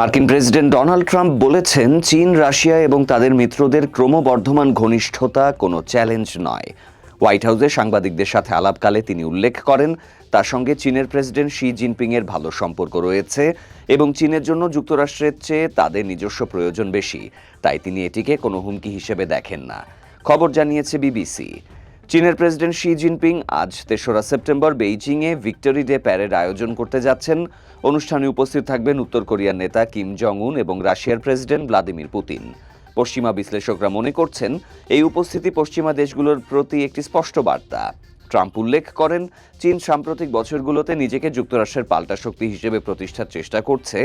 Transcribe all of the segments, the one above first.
মার্কিন president Donald Trump বলেছেন, চীন, রাশিয়া এবং তাদের মিত্রদের ক্রমবর্ধমান ঘনিষ্ঠতা কোনো চ্যালেঞ্জ নয়। হোয়াইট হাউসে সাংবাদিকদের সাথে আলাপকালে তিনি উল্লেখ করেন, তার সঙ্গে চীনের প্রেসিডেন্ট শি জিনপিংয়ের ভালো সম্পর্ক রয়েছে এবং চীনের জন্য যুক্তরাষ্ট্রের চেয়ে তাদের নিজস্ব প্রয়োজন বেশি। তাই তিনি এটিকে কোনো হুমকি হিসেবে দেখেন না। খবর জানিয়েছে বিবিসি। চীনের প্রেসিডেন্ট শি জিনপিং আজ তেসরা সেপ্টেম্বর বেইজিংয়ে ভিক্টোরি ডে প্যারেড আয়োজন করতে যাচ্ছেন। অনুষ্ঠানে উপস্থিত থাকবেন উত্তর কোরিয়ার নেতা কিম জং উন এবং রাশিয়ার প্রেসিডেন্ট ভ্লাদিমির পুতিন। পশ্চিমা বিশ্লেষকরা মনে করছেন, এই উপস্থিতি পশ্চিমা দেশগুলোর প্রতি একটি স্পষ্ট বার্তা। ট্রাম্প উল্লেখ করেন, চীন সাম্প্রতিক বছরগুলোতে নিজেকে যুক্তরাষ্ট্রের পাল্টা শক্তি হিসেবে প্রতিষ্ঠার চেষ্টা করছে,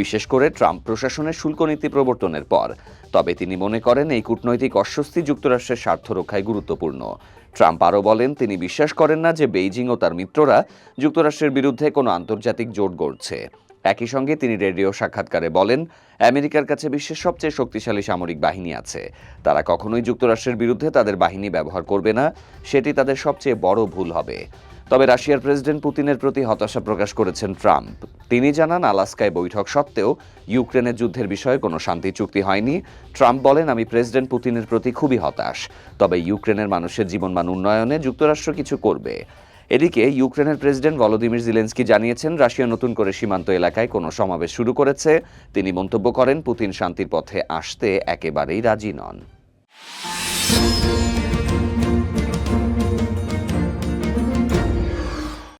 বিশেষ করে ট্রাম্প প্রশাসনের শুল্ক নীতি প্রবর্তনের পর। তবে তিনি মনে করেন, এই কূটনৈতিক অস্বস্তি যুক্তরাষ্ট্রের স্বার্থ রক্ষায় গুরুত্বপূর্ণ। ট্রাম্প আরও বলেন, তিনি বিশ্বাস করেন না যে বেইজিং ও তার মিত্ররা যুক্তরাষ্ট্রের বিরুদ্ধে কোনো আন্তর্জাতিক জোট গড়ছে। একই সঙ্গে তিনি রেডিও সাক্ষাৎকারে বলেন, আমেরিকার কাছে বিশ্বের সবচেয়ে শক্তিশালী সামরিক বাহিনী আছে। তারা কখনোই যুক্তরাষ্ট্রের বিরুদ্ধে তাদের বাহিনী ব্যবহার করবে না, সেটি তাদের সবচেয়ে বড় ভুল হবে। তবে রাশিয়ার প্রেসিডেন্ট পুতিনের প্রতি হতাশা প্রকাশ করেছেন ট্রাম্প। তিনি জানান, আলাস্কায় বৈঠক সত্ত্বেও ইউক্রেনের যুদ্ধের বিষয়ে কোনো শান্তি চুক্তি হয়নি। ট্রাম্প বলেন, আমি প্রেসিডেন্ট পুতিনের প্রতি খুবই হতাশ। তবে ইউক্রেনের মানুষের জীবনমান উন্নয়নে যুক্তরাষ্ট্র কিছু করবে। এদিকে, ইউক্রেনের প্রেসিডেন্ট ভলোদিমির জিলেন্সকি জানিয়েছেন, রাশিয়া নতুন করে সীমান্ত এলাকায় কোনো সমাবেশ শুরু করেছে। তিনি মন্তব্য করেন, পুতিন শান্তির পথে আসতে একেবারেই রাজি নন।